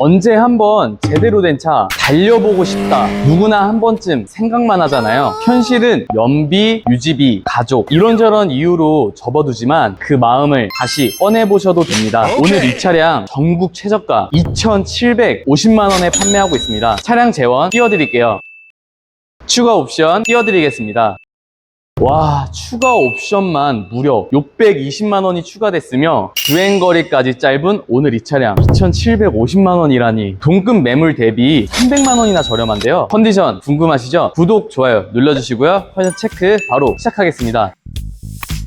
언제 한번 제대로 된 차 달려보고 싶다. 누구나 한 번쯤 생각만 하잖아요. 현실은 연비, 유지비, 가족 이런저런 이유로 접어두지만 그 마음을 다시 꺼내보셔도 됩니다. 오늘 이 차량 전국 최저가 2,750만 원에 판매하고 있습니다. 차량 재원 띄워드릴게요. 추가 옵션 띄워드리겠습니다. 와, 추가 옵션만 무려 620만 원이 추가됐으며 주행거리까지 짧은 오늘 이 차량 2,750만 원이라니 동급 매물 대비 300만 원이나 저렴한데요. 컨디션 궁금하시죠? 구독, 좋아요 눌러주시고요. 컨디션 체크 바로 시작하겠습니다.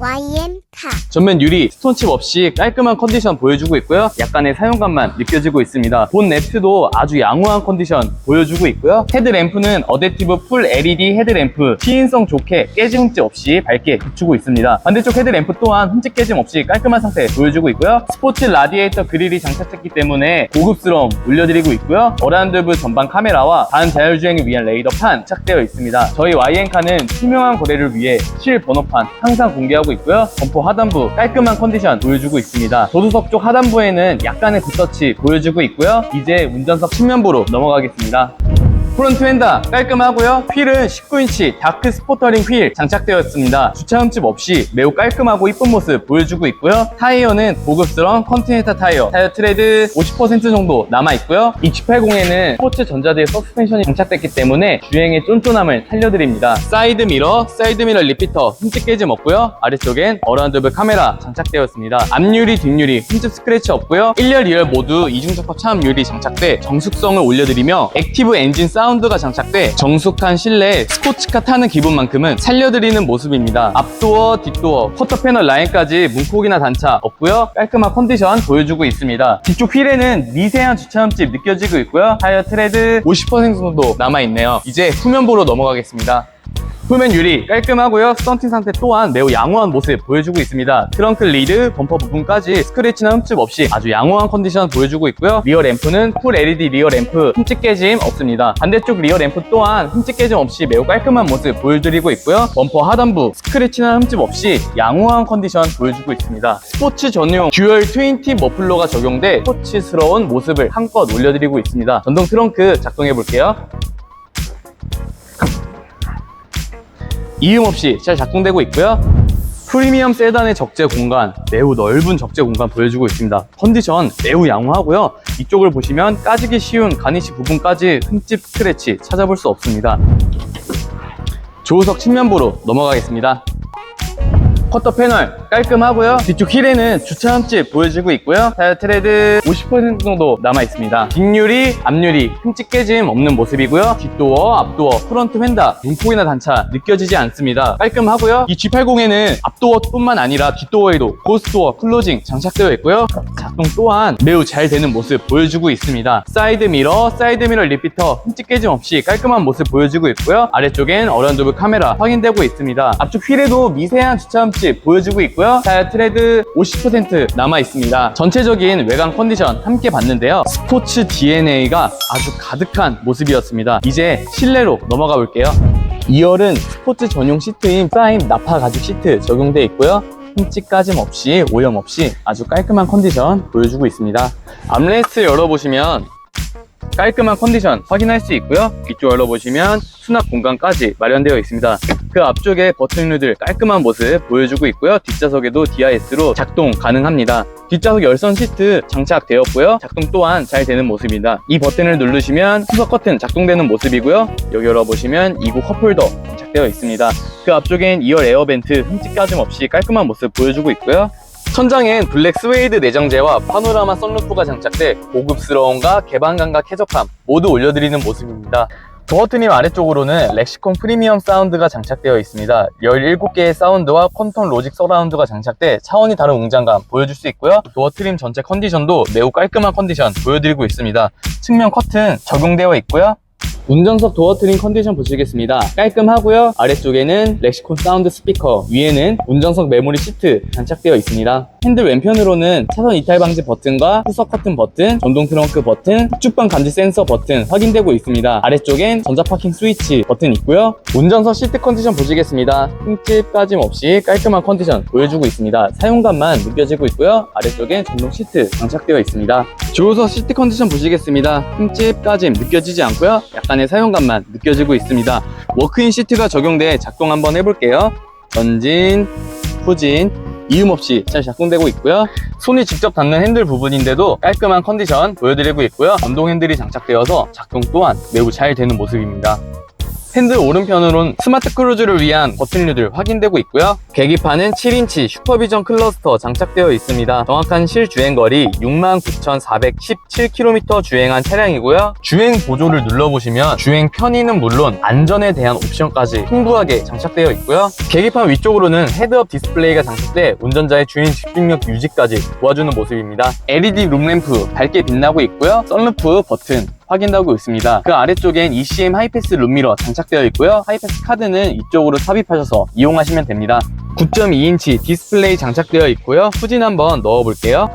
YM 카 전면 유리 스톤칩 없이 깔끔한 컨디션 보여주고 있고요. 약간의 사용감만 느껴지고 있습니다. 본 네트도 아주 양호한 컨디션 보여주고 있고요. 헤드램프는 어댑티브 풀 LED 헤드램프 시인성 좋게 깨짐 흠집 없이 밝게 비추고 있습니다. 반대쪽 헤드램프 또한 흠집 깨짐 없이 깔끔한 상태 보여주고 있고요. 스포츠 라디에이터 그릴이 장착됐기 때문에 고급스러움 올려드리고 있고요. 어라운드브 전방 카메라와 반자율주행을 위한 레이더판 착되어 있습니다. 저희 YN카는 투명한 거래를 위해 실 번호판 항상 공개하고 있고요. 범퍼 하단부 깔끔한 컨디션 보여주고 있습니다. 조수석 쪽 하단부에는 약간의 붓터치 보여주고 있고요. 이제 운전석 측면부로 넘어가겠습니다. 프론트 휀다 깔끔하고요. 휠은 19인치 다크 스포터링 휠 장착되었습니다. 주차 흠집 없이 매우 깔끔하고 이쁜 모습 보여주고 있고요. 타이어는 고급스러운 컨티넨탈 타이어, 타이어 트레드 50% 정도 남아있고요. 이 G80에는 스포츠 전자재 서스펜션이 장착됐기 때문에 주행의 쫀쫀함을 살려드립니다. 사이드 미러, 사이드 미러 리피터 흠집 깨짐 없고요. 아래쪽엔 어라운드브 카메라 장착되었습니다. 앞유리, 뒷유리 흠집 스크래치 없고요. 1열, 2열 모두 이중적합 차음 유리 장착돼 정숙성을 올려드리며 액티브 엔진 사 운드가 장착돼 정숙한 실내 스포츠카 타는 기분만큼은 살려드리는 모습입니다. 앞도어, 뒷도어, 쿼터 패널 라인까지 문콕이나 단차 없고요. 깔끔한 컨디션 보여주고 있습니다. 뒤쪽 휠에는 미세한 주차흠집 느껴지고 있고요. 타이어 트레드 50% 정도 남아있네요. 이제 후면부로 넘어가겠습니다. 후면 유리 깔끔하고요. 스턴팅 상태 또한 매우 양호한 모습 보여주고 있습니다. 트렁크 리드, 범퍼 부분까지 스크래치나 흠집 없이 아주 양호한 컨디션 보여주고 있고요. 리어 램프는 풀 LED 리어 램프 흠집 깨짐 없습니다. 반대쪽 리어 램프 또한 흠집 깨짐 없이 매우 깔끔한 모습 보여드리고 있고요. 범퍼 하단부 스크래치나 흠집 없이 양호한 컨디션 보여주고 있습니다. 스포츠 전용 듀얼 트윈티 머플러가 적용돼 스포츠스러운 모습을 한껏 올려드리고 있습니다. 전동 트렁크 작동해 볼게요. 이음 없이 잘 작동되고 있고요. 프리미엄 세단의 적재 공간, 매우 넓은 적재 공간 보여주고 있습니다. 컨디션 매우 양호하고요. 이쪽을 보시면 까지기 쉬운 가니시 부분까지 흠집 스크래치 찾아볼 수 없습니다. 조우석 측면부로 넘어가겠습니다. 커터 패널 깔끔하고요. 뒤쪽 휠에는 주차 흠집 보여지고 있고요. 타이어 트레드 50% 정도 남아 있습니다. 뒷유리, 앞유리 흠집 깨짐 없는 모습이고요. 뒷도어, 앞도어, 프론트 휀다 문폭이나 단차 느껴지지 않습니다. 깔끔하고요. 이 G80에는 앞도어뿐만 아니라 뒷도어에도 고스도어 클로징 장착되어 있고요. 작동 또한 매우 잘 되는 모습 보여주고 있습니다. 사이드 미러, 사이드 미러 리피터 흠집 깨짐 없이 깔끔한 모습 보여주고 있고요. 아래쪽엔 어라운드브 카메라 확인되고 있습니다. 앞쪽 휠에도 미세한 주차 흠집 보여주고 있고요. 타이어 트레드 50% 남아 있습니다. 전체적인 외관 컨디션 함께 봤는데요. 스포츠 DNA가 아주 가득한 모습이었습니다. 이제 실내로 넘어가 볼게요. 2열은 스포츠 전용 시트인 프라임 나파 가죽 시트 적용되어 있고요. 흠집 까짐 없이 오염 없이 아주 깔끔한 컨디션 보여주고 있습니다. 암레스트 열어보시면 깔끔한 컨디션 확인할 수 있고요. 뒤쪽 열어보시면 수납 공간까지 마련되어 있습니다. 그 앞쪽에 버튼류들 깔끔한 모습 보여주고 있고요. 뒷좌석에도 DIS로 작동 가능합니다. 뒷좌석 열선 시트 장착되었고요. 작동 또한 잘 되는 모습입니다. 이 버튼을 누르시면 후석 커튼 작동되는 모습이고요. 여기 열어보시면 2구 컵홀더 장착되어 있습니다. 그 앞쪽엔 2열 에어벤트 흠집 까짐 없이 깔끔한 모습 보여주고 있고요. 천장엔 블랙 스웨이드 내장재와 파노라마 선루프가 장착돼 고급스러움과 개방감과 쾌적함 모두 올려드리는 모습입니다. 도어트림 아래쪽으로는 렉시콘 프리미엄 사운드가 장착되어 있습니다. 17개의 사운드와 콘톤 로직 서라운드가 장착돼 차원이 다른 웅장감 보여줄 수 있고요. 도어트림 전체 컨디션도 매우 깔끔한 컨디션 보여드리고 있습니다. 측면 커튼 적용되어 있고요. 운전석 도어 트림 컨디션 보시겠습니다. 깔끔하고요. 아래쪽에는 렉시콘 사운드 스피커, 위에는 운전석 메모리 시트 장착되어 있습니다. 핸들 왼편으로는 차선 이탈 방지 버튼과 후석 커튼 버튼, 전동 트렁크 버튼, 후축방 감지 센서 버튼 확인되고 있습니다. 아래쪽엔 전자 파킹 스위치 버튼 있고요. 운전석 시트 컨디션 보시겠습니다. 흠집 빠짐 없이 깔끔한 컨디션 보여주고 있습니다. 사용감만 느껴지고 있고요. 아래쪽엔 전동 시트 장착되어 있습니다. 조수석 시트 컨디션 보시겠습니다. 흠집 빠짐 느껴지지 않고요. 약간의 사용감만 느껴지고 있습니다. 워크인 시트가 적용돼 작동 한번 해볼게요. 전진, 후진, 이음 없이 잘 작동되고 있고요. 손이 직접 닿는 핸들 부분인데도 깔끔한 컨디션 보여드리고 있고요. 전동 핸들이 장착되어서 작동 또한 매우 잘 되는 모습입니다. 핸들 오른편으로는 스마트 크루즈를 위한 버튼류들 확인되고 있고요. 계기판은 7인치 슈퍼비전 클러스터 장착되어 있습니다. 정확한 실주행거리 69,417km 주행한 차량이고요. 주행 보조를 눌러보시면 주행 편의는 물론 안전에 대한 옵션까지 풍부하게 장착되어 있고요. 계기판 위쪽으로는 헤드업 디스플레이가 장착돼 운전자의 주행 집중력 유지까지 도와주는 모습입니다. LED 룸램프 밝게 빛나고 있고요. 썬루프 버튼 확인하고 있습니다. 그 아래쪽엔 ECM 하이패스 룸미러 장착되어 있고요. 하이패스 카드는 이쪽으로 삽입하셔서 이용하시면 됩니다. 9.2인치 디스플레이 장착되어 있고요. 후진 한번 넣어볼게요.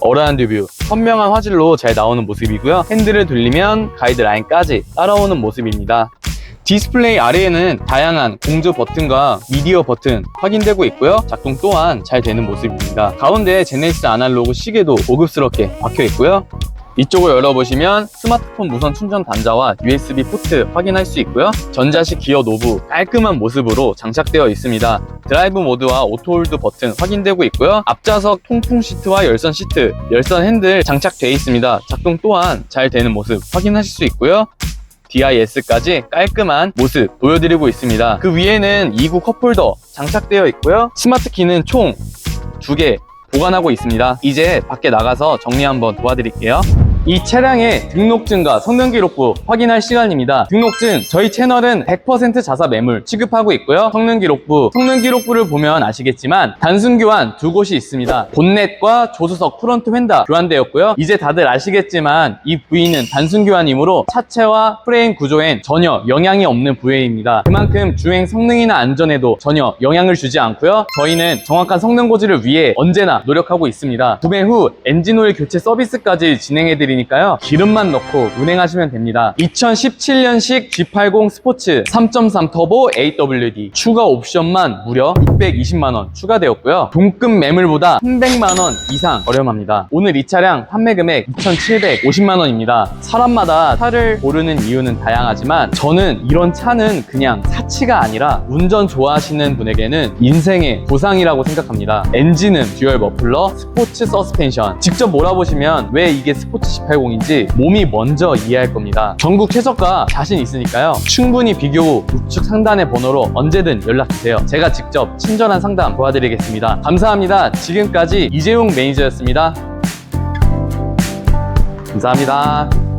어라운드 뷰, 선명한 화질로 잘 나오는 모습이고요. 핸들을 돌리면 가이드라인까지 따라오는 모습입니다. 디스플레이 아래에는 다양한 공조 버튼과 미디어 버튼 확인되고 있고요. 작동 또한 잘 되는 모습입니다. 가운데 제네시스 아날로그 시계도 고급스럽게 박혀 있고요. 이쪽을 열어보시면 스마트폰 무선 충전 단자와 USB 포트 확인할 수 있고요. 전자식 기어 노브 깔끔한 모습으로 장착되어 있습니다. 드라이브 모드와 오토홀드 버튼 확인되고 있고요. 앞좌석 통풍 시트와 열선 시트, 열선 핸들 장착되어 있습니다. 작동 또한 잘 되는 모습 확인하실 수 있고요. DIS까지 깔끔한 모습 보여드리고 있습니다. 그 위에는 2구 컵홀더 장착되어 있고요. 스마트 키는 총 2개 보관하고 있습니다. 이제 밖에 나가서 정리 한번 도와드릴게요. 이 차량의 등록증과 성능 기록부 확인할 시간입니다. 등록증 저희 채널은 100% 자사 매물 취급하고 있고요. 성능 기록부 성능 기록부를 보면 아시겠지만 단순 교환 두 곳이 있습니다. 본넷과 조수석 프론트 휀다 교환되었고요. 이제 다들 아시겠지만 이 부위는 단순 교환이므로 차체와 프레임 구조엔 전혀 영향이 없는 부위입니다. 그만큼 주행 성능이나 안전에도 전혀 영향을 주지 않고요. 저희는 정확한 성능 고지를 위해 언제나 노력하고 있습니다. 구매 후 엔진오일 교체 서비스까지 진행해 드리니 까요. 기름만 넣고 운행하시면 됩니다. 2017년식 G80 스포츠 3.3 터보 AWD 추가 옵션만 무려 620만 원 추가되었고요. 동급 매물보다 300만 원 이상 저렴합니다. 오늘 이 차량 판매 금액 2,750만 원입니다. 사람마다 차를 고르는 이유는 다양하지만 저는 이런 차는 그냥 사치가 아니라 운전 좋아하시는 분에게는 인생의 보상이라고 생각합니다. 엔진은 듀얼 머플러, 스포츠 서스펜션. 직접 몰아보시면 왜 이게 스포츠 18공인지 몸이 먼저 이해할 겁니다. 전국 최저가 자신 있으니까요. 충분히 비교 후 우측 상단의 번호로 언제든 연락주세요. 제가 직접 친절한 상담 도와드리겠습니다. 감사합니다. 지금까지 이재용 매니저였습니다. 감사합니다.